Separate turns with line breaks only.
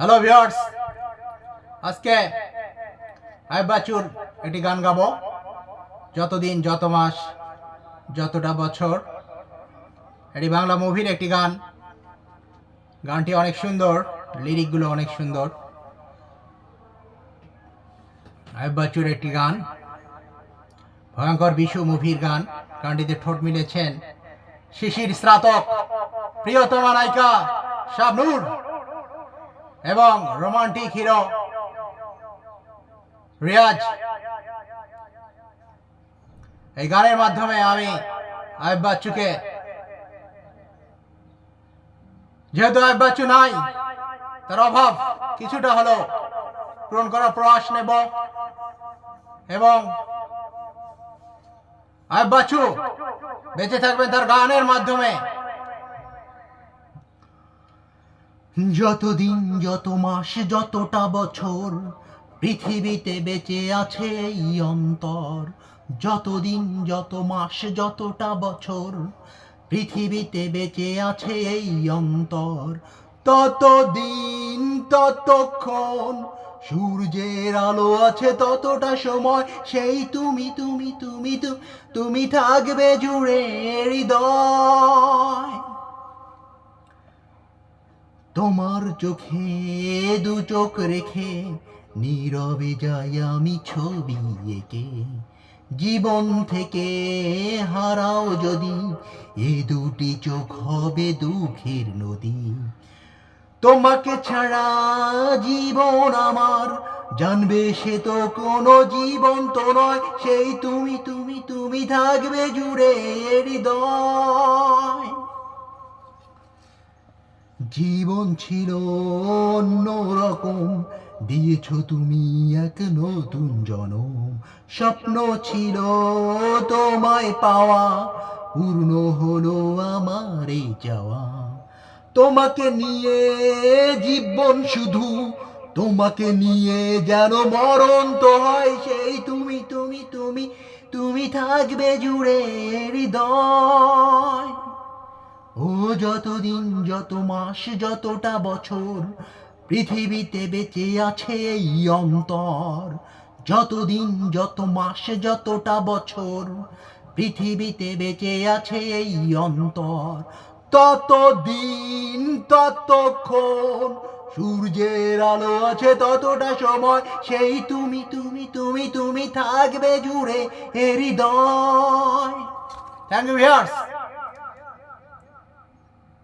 Hello viewers আজকে আইব বাচুর একটি গান গাবো। যতদিন, যত মাস, যতটা বছর, এটি বাংলা মুভির একটি গান। গানটি অনেক সুন্দর, লিরিকগুলো অনেক সুন্দর। আইব বাচুর একটি গান। ভয়ঙ্কর বিশু মুভির গান। গানটিতে ঠোঁট মিলেছেন শিশির স্নাতক, প্রিয়তমা নায়িকা শাবনুর। এবং রোমান্টিক হিরো রিয়াজ। এই গানের মাধ্যমে আমি আয়ব বাচ্চুকে যেহেতু আয়ব বাচ্চু নাই, তার অভাব কিছুটা হলেও পূরণ করার প্রয়াস নেব। এবং আয়ব বাচ্চু বেঁচে থাকবেন তার গানের মাধ্যমে। যতদিন, যত মাস, যতটা বছর পৃথিবীতে বেঁচে আছে এই অন্তর, যতদিন, যত মাস, যতটা বছর পৃথিবীতে বেঁচে আছে এই অন্তর, ততদিন, ততক্ষণ সূর্যের আলো আছে, ততটা সময় সেই তুমি তুমি তুমি তুমি থাকবে জুড়ে হৃদয়। তোমার চোখে দু চোখ রেখে নীরবে যাই আমি ছবি এঁকে। জীবন থেকে হারাও যদি এ দুটি চোখ হবে দুঃখের নদী। তোমাকে ছাড়া জীবন আমার, জানবে সে তো কোনো জীবন তো নয়, সেই তুমি তুমি তুমি থাকবে জুড়ে হৃদয়। জীবন ছিল অন্য রকম। দিয়েছ তুমি এক নতুন জনম। স্বপ্ন ছিল তোমায় পাওয়া। পূর্ণ হলো আমার এই যাওয়া। তোমাকে নিয়ে জীবন শুধু। তোমাকে নিয়ে যেন মরণ তো হয় সেই তুমি তুমি তুমি তুমি থাকবে জুড়ে হৃদয়। ও যতদিন যত মাস যতটা বছর পৃথিবীতে বেঁচে আছে এই অন্তর, যতদিন যত মাস যতটা বছর পৃথিবীতে বেঁচে আছে এই অন্তর, ততদিন ততক্ষণ সূর্যের আলো আছে ততটা সময়, সেই তুমি তুমি তুমি তুমি থাকবে জুড়ে হৃদয়। Thank you